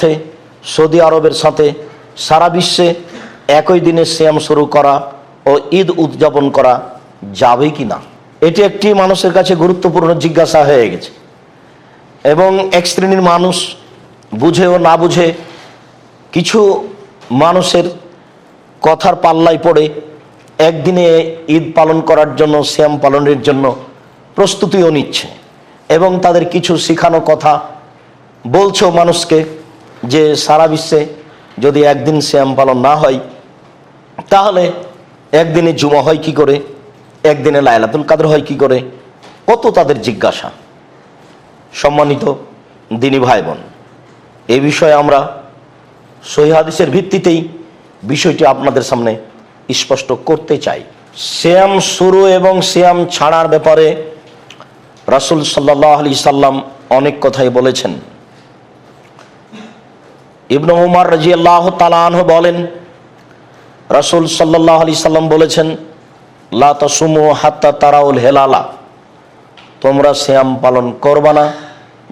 সাথে, সৌদি আরবের সাথে সারা বিশ্বে একই দিনে শ্যাম শুরু করা ও ঈদ উদযাপন করা যাবে কি না? এটি একটি মানুষের কাছে গুরুত্বপূর্ণ জিজ্ঞাসা হয়ে গেছে। এবং এক শ্রেণির মানুষ বুঝে ও না বুঝে কিছু মানুষের কথার পাল্লায় পড়ে একদিনে ঈদ পালন করার জন্য শ্যাম পালনের জন্য প্রস্তুতিও নিচ্ছে এবং তাদের কিছু শেখানো কথা বলছেও মানুষকে। যে সারা বিশ্বে যদি একদিন শ্যাম পালন না হয়, তাহলে একদিনে জুমা হয় কি করে? একদিনে লায়লাতুল কাদের হয় কি করে? কত তাদের জিজ্ঞাসা। সম্মানিত দিনী ভাই বোন এ বিষয়ে আমরা সহিহাদিসের ভিত্তিতেই বিষয়টি আপনাদের সামনে স্পষ্ট করতে চাই। শ্যাম শুরু এবং শ্যাম ছাড়ার ব্যাপারে রাসুল সাল্লাহ আলি সাল্লাম অনেক কথাই বলেছেন। ইবনু উমার রাজি আল্লাহ তালাহ বলেন, রাসুল সাল্লাহ আলি সাল্লাম বলেছেন, লা তাসুমু হাত্তা তারাউল হেলালা। তোমরা শ্যাম পালন করবা না,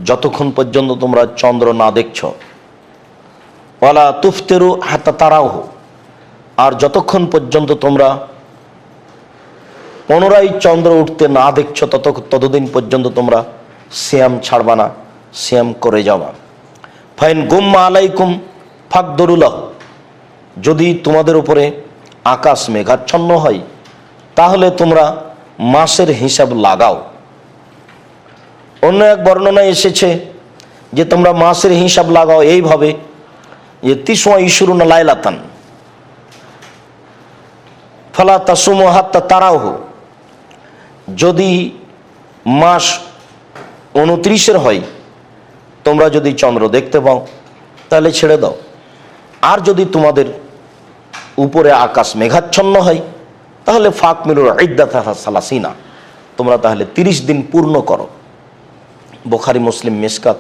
যতক্ষণ পর্যন্ত তোমরা চন্দ্র না দেখছ। ওয়ালা তুফতেরু হাত্তা তারাও আর যতক্ষণ পর্যন্ত তোমরা পুনরায় চন্দ্র উঠতে না দেখছ তত ততদিন পর্যন্ত তোমরা শ্যাম ছাড়বা না শ্যাম করে যাওয়া ফাইন গুম্মা আলাইকুম ফাকদরুল্লাহ। যদি তোমাদের উপরে আকাশ মেঘাচ্ছন্ন হয়, তাহলে তোমরা মাসের হিসাব লাগাও। অন্য এক বর্ণনায় এসেছে যে তোমরা মাসের হিসাব লাগাও এইভাবে যে তিসমা ইসুরুন লাইলাতান। ফলা তাসুম হাত্তা তারাও যদি মাস উনত্রিশের হয় তোমরা যদি চন্দ্র দেখতে পাও, তাহলে ছেড়ে দাও। আর যদি তোমাদের উপরে আকাশ মেঘাচ্ছন্ন হয়, তাহলে ফাঁক মিলুর ইদ্দাত সালাসিনা। তোমরা তাহলে তিরিশ দিন পূর্ণ করো। বোখারি মুসলিম মিসকাত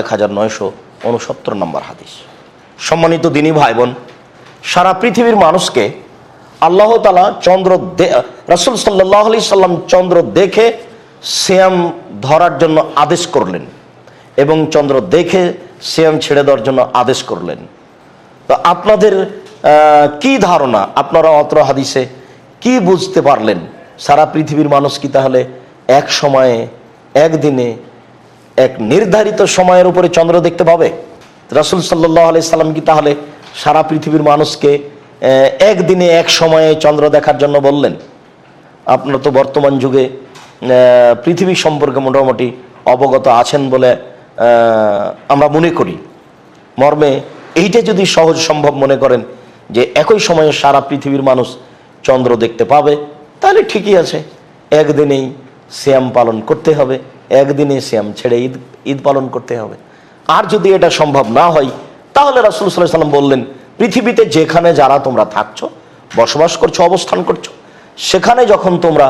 এক হাজার নয়শো উনসত্তর নম্বর হাদিস। সম্মানিত দিনী ভাই বোন সারা পৃথিবীর মানুষকে আল্লাহ তালা চন্দ্র রাসুল সাল্লাহ আলি সাল্লাম চন্দ্র দেখে শ্যাম ধরার জন্য আদেশ করলেন। এবং চন্দ্র দেখে শ্যাম ছেড়ে দেওয়ার জন্য আদেশ করলেন। তো আপনাদের কি ধারণা? আপনারা অত্র হাদিসে কি বুঝতে পারলেন? সারা পৃথিবীর মানুষ কি তাহলে এক সময়ে, একদিনে, এক নির্ধারিত সময়ের উপরে চন্দ্র দেখতে পাবে? রাসুল সাল্লাহ আলি সাল্লাম কি তাহলে সারা পৃথিবীর মানুষকে একদিনে এক সময়ে চন্দ্র দেখার জন্য বললেন? আপনারা তো বর্তমান যুগে পৃথিবী সম্পর্কে মোটামুটি অবগত আছেন বলে আমরা মনে করি, মর্মে এইটা যদি সহজ সম্ভব মনে করেন যে একই সময়ে সারা পৃথিবীর মানুষ চন্দ্র দেখতে পাবে, তাহলে ঠিকই আছে। একদিনেই শ্যাম পালন করতে হবে, একদিনে শ্যাম ছেড়ে ঈদ ঈদ পালন করতে হবে। আর যদি এটা সম্ভব না হয়, তাহলে রাসুল সাল্লাহ সাল্লাম বললেন, পৃথিবীতে যেখানে যারা তোমরা থাকছো, বসবাস করছ, অবস্থান করছ, সেখানে যখন তোমরা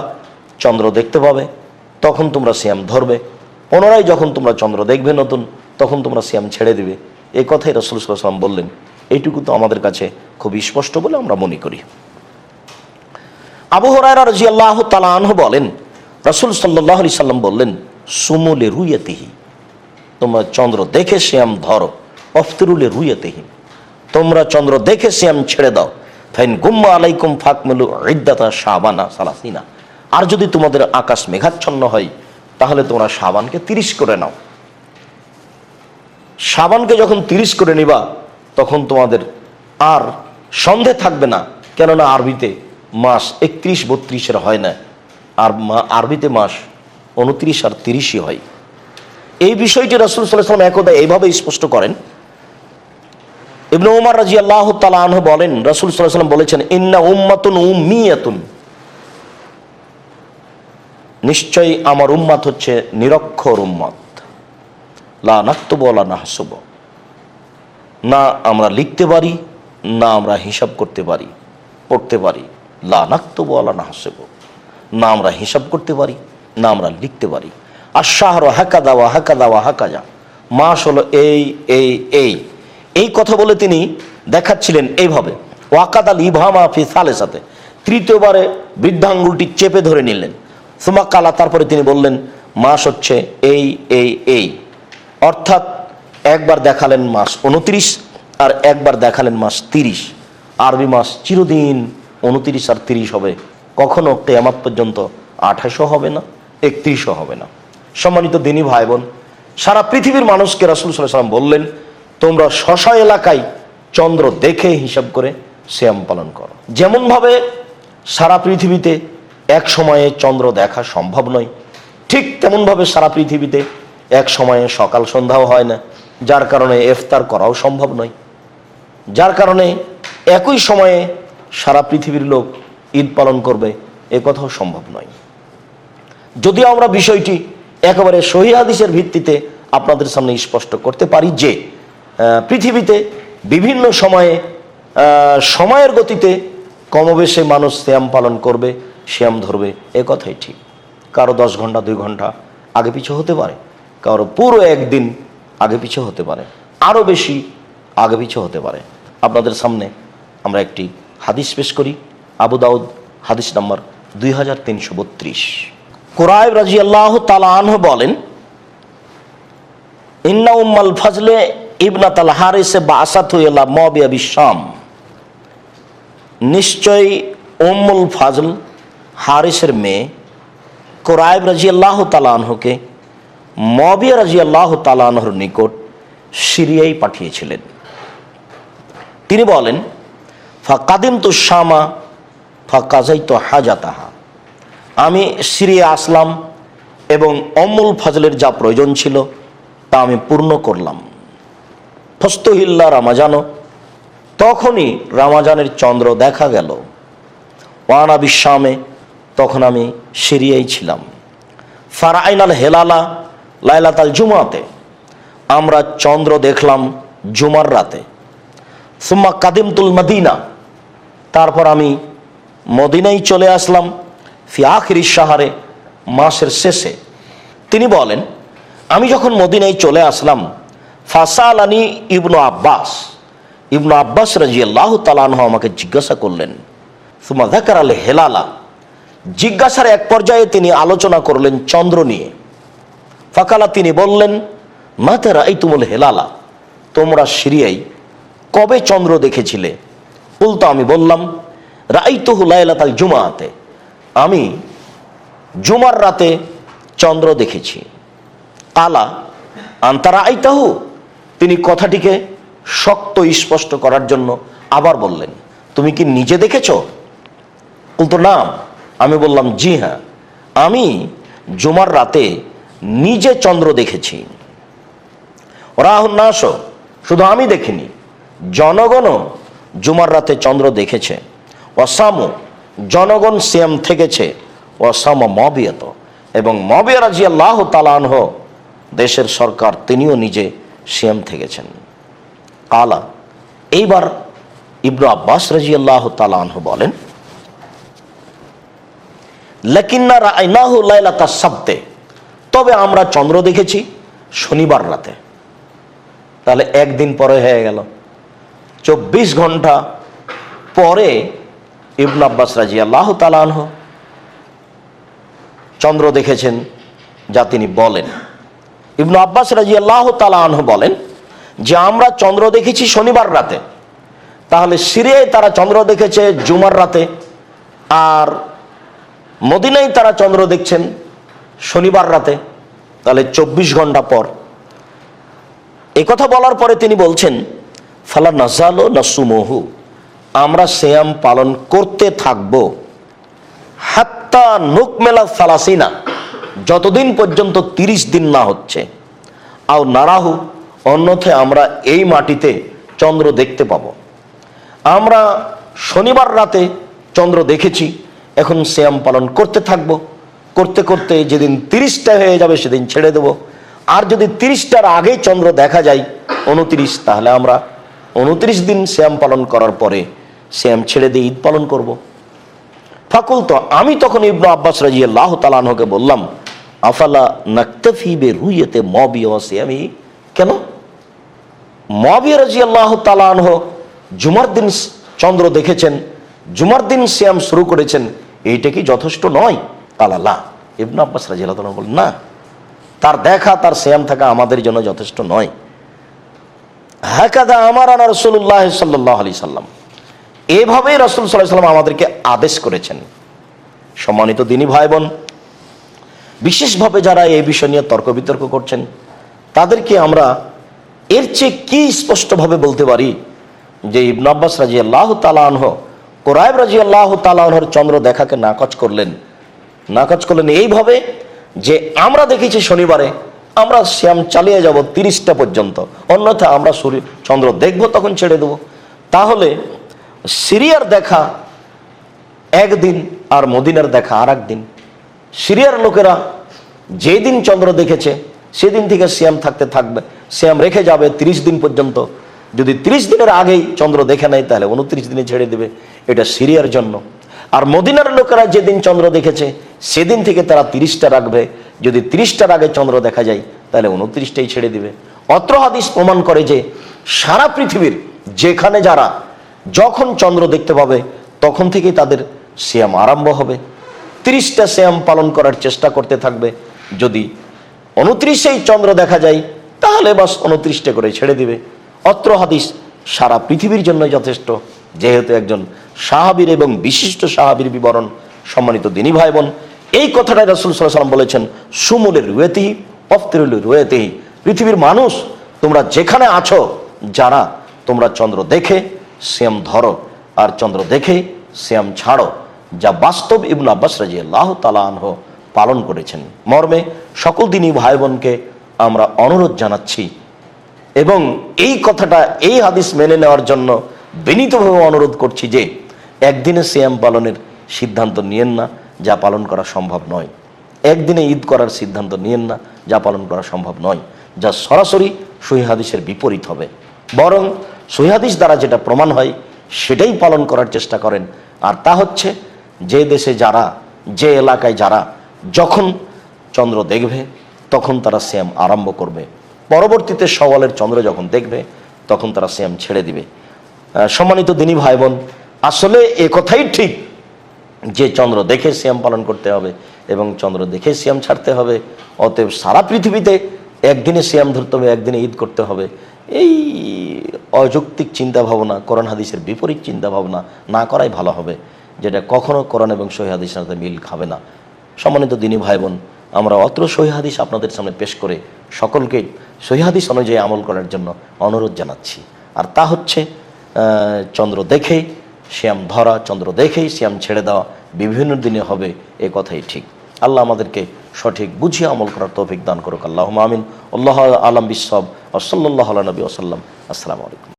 চন্দ্র দেখতে পাবে, তখন তোমরা শ্যাম ধরবে। পুনরায় যখন তোমরা চন্দ্র দেখবে নতুন, তখন তোমরা শ্যাম ছেড়ে দিবে। এই কথাই রসুল সাল্লাম বললেন। এইটুকু তো আমাদের কাছে খুব স্পষ্ট বলে আমরা মনে করি। আবু হরাইরা রাজি আল্লাহ তালাহ বলেন, রসুল সাল্লাহ আলি সাল্লাম বললেন সুমুলে রুইয়াতিহি। তোমরা চন্দ্র দেখে শ্যাম ধরো অফতরুলে রুইয়াতিহি। তোমরা চন্দ্র দেখে শ্যাম ছেড়ে দাও। ফাইন গুম্মা আলাইকুম ফাকমেলু ইদ্দাতা শাবানা সালাসিনা। আর যদি তোমাদের আকাশ মেঘাচ্ছন্ন হয় তাহলে তোমরা সাবানকে তিরিশ করে নাও। সাবানকে যখন তিরিশ করে নিবা, তখন তোমাদের আর সন্দেহ থাকবে না, কেননা আরবিতে মাস একত্রিশ বত্রিশের হয় না, আর আরবিতে মাস উনত্রিশ আর তিরিশই হয়। এই বিষয়টি রসুল সাল্লাম একদা এইভাবে স্পষ্ট করেন। ইবনু উমার রাজি আল্লাহ তালাহ বলেন, রসুল সাল্লাহ সাল্লাম বলেছেন, ইন্না উম্মাতুন উম্মিয়াতুন। নিশ্চয়ই আমার উম্মাত হচ্ছে নিরক্ষর উম্মাত। লা নাক্তব লা না হাসব না আমরা লিখতে পারি, না আমরা হিসাব করতে পারি, পড়তে পারি। লা নাক্তব লা না হাসব না আমরা হিসাব করতে পারি, না আমরা লিখতে পারি। আর শাহর হাকা দাওয়া হাকা দাওয়া হাকা যা মাস হলো এই এই এই। এই কথা বলে তিনি দেখাচ্ছিলেন এইভাবে। ওয়াকাদ আল ইভামা ফি সালে সাথে তৃতীয়বারে বৃদ্ধাঙ্গুলটি চেপে ধরে নিলেন। সুমাক্কালা তারপরে তিনি বললেন, মাস হচ্ছে এই এই এই। অর্থাৎ একবার দেখালেন মাস উনত্রিশ আর একবার দেখালেন মাস তিরিশ। আরবি মাস চিরদিন উনত্রিশ আর তিরিশ হবে। কখনো কেয়ামাত পর্যন্ত আঠাশও হবে না, একত্রিশও হবে না। সম্মানিত দিনী ভাই বোন সারা পৃথিবীর মানুষকে রাসুল সাল্লাম বললেন, তোমরা শশা এলাকায় চন্দ্র দেখে হিসাব করে শ্যাম পালন করো। যেমনভাবে সারা পৃথিবীতে এক সময়ে চন্দ্র দেখা সম্ভব নয়। ঠিক তেমনভাবে সারা পৃথিবীতে এক সময়ে সকাল সন্ধ্যাও হয় না, যার কারণে ইফতার করাও সম্ভব নয়। যার কারণে একই সময়ে সারা পৃথিবীর লোক ঈদ পালন করবে, এ কথাও সম্ভব নয়। যদিও আমরা বিষয়টি একেবারে সহি হাদিসের ভিত্তিতে আপনাদের সামনে স্পষ্ট করতে পারি যে পৃথিবীতে বিভিন্ন সময়ে সময়ের গতিতে কমবেশে মানুষ শ্যাম পালন করবে শ্যাম ধরবে এ কথাই ঠিক। কারও দশ ঘণ্টা, দুই ঘণ্টা আগে পিছু হতে পারে। কারও পুরো একদিন আগে পিছু হতে পারে। আরও বেশি আগে পিছু হতে পারে। আপনাদের সামনে আমরা একটি হাদিস পেশ করি। আবু দাউদ, হাদিস নাম্বার দুই হাজার তিনশো বত্রিশ। কোরআব রাজি আল্লাহ তালাহ বলেন, ইন্না উম্মাল ফজলে ইবনাত আল হারিসে বা আসাত মবিয়া বিশাম নিশ্চয়ই উম্মুল ফাজল হারিসের মেয়ে কোরআব রাজি আল্লাহ তালাহকে মবিয়া রাজি আল্লাহ তালাহর নিকট সিরিয়াই পাঠিয়েছিলেন। তিনি বলেন ফা কাদিম তু শামা ফা কাজাই তো হাজাতাহা। আমি সিরিয়া আসলাম এবং অমুল ফজলের যা প্রয়োজন ছিল তা আমি পূর্ণ করলাম। ফস্তহিল্লা রামাজানো তখনই রামাজানের চন্দ্র দেখা গেল। ওয়ানা বিশ্বামে তখন আমি সিরিয়াই ছিলাম। ফারাইনাল হেলালা লাইলাতাল জুমাতে। আমরা চন্দ্র দেখলাম জুমার রাতে। সুম্মা কাদিমতুল মদিনা। তারপর আমি মদিনাই চলে আসলাম ফি আখিরি সাহারে মাসের শেষে। তিনি বলেন, আমি যখন মদিনায় চলে আসলাম ফাসাল আনি ইবনু আব্বাস। ইবনু আব্বাস রাজি আল্লাহ তালানহ আমাকে জিজ্ঞাসা করলেন সুমা দেখার আলে হেলালা? জিজ্ঞাসার এক পর্যায়ে তিনি আলোচনা করলেন চন্দ্র নিয়ে। ফাকালা তিনি বললেন মাতেরা এই তুমুল হেলালা, তোমরা সিরিয়াই কবে চন্দ্র দেখেছিলে? উল্টো আমি বললাম, রাইতুহু লাইলাতাল জুমাতে, আমি জুমার রাতে চন্দ্র দেখেছি। কালা আন্তারা আইতাহু তিনি কথাটিকে শক্ত স্পষ্ট করার জন্য আবার বললেন, তুমি কি নিজে দেখেছ? বলতো না আমি বললাম, জি হ্যাঁ আমি জুমার রাতে নিজে চন্দ্র দেখেছি। রাহুল নাস শুধু আমি দেখিনি, জনগণও জুমার রাতে চন্দ্র দেখেছে। ওয়াসামু, জনগণ সিয়াম থেকেছে অসাম মবিয়ত। এবং মবিয়া রাজি আল্লাহ তালানহ দেশের সরকার, তিনিও নিজে সিয়াম থেকেছেন। কালা, এইবার ইবনু আব্বাস রাজি আল্লাহ তালানহ বলেন লেকিন্না লাইলাতা তবে আমরা চন্দ্র দেখেছি শনিবার রাতে। তাহলে একদিন পরে হয়ে গেল। চব্বিশ ঘণ্টা পরে ইবন আব্বাস রাজি আল্লাহ তালানহ চন্দ্র দেখেছেন যা তিনি বলেন। ইবনু আব্বাস রাজি আল্লাহ তালানহ বলেন যে আমরা চন্দ্র দেখেছি শনিবার রাতে। তাহলে সিরিয়ায় তারা চন্দ্র দেখেছে জুমার রাতে। আর মদিনায় তারা চন্দ্র দেখছেন, শনিবার রাতে, তাহলে চব্বিশ ঘণ্টা পর। কথা বলার পরে তিনি বলছেন, ফালা নাজালো নাসুমহু, আমরা শ্যাম পালন করতে থাকব। হাত্তা নুকমেলা ফালাসিনা যতদিন পর্যন্ত তিরিশ দিন না হচ্ছে। আও নারাহু, অন্যথায় আমরা এই মাটিতে চন্দ্র দেখতে পাবো। আমরা শনিবার রাতে চন্দ্র দেখেছি এখন শ্যাম পালন করতে থাকব। করতে করতে যেদিন তিরিশটা হয়ে যাবে সেদিন ছেড়ে দেব। আর যদি তিরিশটার আগে চন্দ্র দেখা যায়, উনত্রিশ, তাহলে আমরা উনত্রিশ দিন শ্যাম পালন করার পরে শ্যাম ছেড়ে দিয়ে ঈদ পালন করব। ফাকুল তো আমি তখন ইবনু আব্বাস রাজি আল্লাহ তালানহকে বললাম, আফালা নাক্তফি বে রুইয়েতে মবিয়া শ্যামি কেন? মবিয়া রাজি আল্লাহ তালানহ জুমার দিন চন্দ্র দেখেছেন, জুমার দিন শ্যাম শুরু করেছেন এইটা কি যথেষ্ট নয়? তালাল্লাহ ইবনু আব্বাস রাজি আল্লাহ তালান বলেন, না। তার দেখা, তার শ্যাম থাকা আমাদের জন্য যথেষ্ট নয়। হাকাদা আমার আনা রসুল্লাহ সাল্লাহ আলি সাল্লাম। এভাবেই রসুল সাল্লাহ সাল্লাম আমাদেরকে আদেশ করেছেন। সম্মানিত দিনী ভাই বোন বিশেষভাবে যারা এই বিষয় নিয়ে তর্ক বিতর্ক করছেন, তাদেরকে আমরা এর চেয়ে কি স্পষ্টভাবে বলতে পারি যে ইবন আব্বাস রাজি আল্লাহ তালাহ কোরআব রাজি আল্লাহ তালাহর চন্দ্র দেখাকে নাকচ করলেন। নাকচ করলেন এইভাবে যে আমরা দেখেছি শনিবারে, আমরা শ্যাম চালিয়ে যাব তিরিশটা পর্যন্ত। অন্যথা আমরা সূর্য, চন্দ্র দেখব, তখন ছেড়ে দেব। তাহলে সিরিয়ার দেখা একদিন আর মদিনার দেখা আর দিন সিরিয়ার লোকেরা যেদিন চন্দ্র দেখেছে, সেদিন থেকে শ্যাম থাকতে থাকবে, শ্যাম রেখে যাবে ৩০ দিন পর্যন্ত। যদি ৩০ দিনের আগেই চন্দ্র দেখে নেয়, তাহলে উনত্রিশ দিনে ছেড়ে দেবে। এটা সিরিয়ার জন্য। আর মদিনার লোকেরা যেদিন চন্দ্র দেখেছে, সেদিন থেকে তারা তিরিশটা রাখবে। যদি তিরিশটার আগে চন্দ্র দেখা যায়, তাহলে উনত্রিশটাই ছেড়ে দিবে। অত্র হাদিস প্রমাণ করে যে, সারা পৃথিবীর যেখানে যারা যখন চন্দ্র দেখতে পাবে, তখন থেকেই তাদের শ্যাম আরম্ভ হবে। তিরিশটা শ্যাম পালন করার চেষ্টা করতে থাকবে। যদি উনত্রিশেই চন্দ্র দেখা যায়, তাহলে বাস উনত্রিশটা করে ছেড়ে দিবে। অত্র হাদিস সারা পৃথিবীর জন্য যথেষ্ট, যেহেতু একজন সাহাবীর এবং বিশিষ্ট সাহাবীর বিবরণ সম্মানিত দিনী ভাই বোন এই কথাটাই রাসুল সাল্লাম বলেছেন সুমুলের রুয়েতেহি অফতিরুলের রুয়েতেহি পৃথিবীর মানুষ, তোমরা যেখানে আছো, যারা তোমরা চন্দ্র দেখে শ্যাম ধরো, আর চন্দ্র দেখে শ্যাম ছাড়ো, যা বাস্তব ইবন আব্বাস রাজি আল্লাহ তালাহ পালন করেছেন। মর্মে, সকল দিনই ভাই বোনকে আমরা অনুরোধ জানাচ্ছি, এবং এই কথাটা এই হাদিস মেনে নেওয়ার জন্য বিনীতভাবে অনুরোধ করছি যে একদিনে সিয়াম পালনের সিদ্ধান্ত নিয়েন না, যা পালন করা সম্ভব নয়। একদিনে ঈদ করার সিদ্ধান্ত নিয়েন না, যা পালন করা সম্ভব নয়, যা সরাসরি সহি হাদিসের বিপরীত হবে। বরং সহি হাদিস দ্বারা যেটা প্রমাণ হয়, সেটাই পালন করার চেষ্টা করেন। আর তা হচ্ছে, যে দেশে যারা, যে এলাকায় যারা যখন চন্দ্র দেখবে, তখন তারা শ্যাম আরম্ভ করবে। পরবর্তীতে সওয়ালের চন্দ্র যখন দেখবে, তখন তারা শ্যাম ছেড়ে দিবে। সম্মানিত দিনী ভাই বোন আসলে এ কথাই ঠিক যে চন্দ্র দেখে শ্যাম পালন করতে হবে এবং চন্দ্র দেখে শ্যাম ছাড়তে হবে, অতএব সারা পৃথিবীতে একদিনে শ্যাম ধরতে হবে, একদিনে ঈদ করতে হবে। এই অযৌক্তিক চিন্তা ভাবনা কোরআন হাদিসের বিপরীত চিন্তা ভাবনা না করাই ভালো হবে, যেটা কখনো কোরআন এবং সহি হাদিসের সাথে মিল খাবে না। সম্মানিত দিনী ভাই বোন আমরা অত্র সহি হাদিস আপনাদের সামনে পেশ করে সকলকে সহি হাদিস অনুযায়ী আমল করার জন্য অনুরোধ জানাচ্ছি। আর তা হচ্ছে চন্দ্র দেখে শ্যাম ধরা, চন্দ্র দেখেই শ্যাম ছেড়ে দেওয়া বিভিন্ন দিনে হবে এ কথাই ঠিক। আল্লাহ আমাদেরকে সঠিক বুঝিয়ে আমল করার তৌফিক দান করুক। আল্লাহ আমিন। আল্লাহ আলম বিসব ওসল্লাহ নবী ওসাল্লাম আসসালামু আলাইকুম।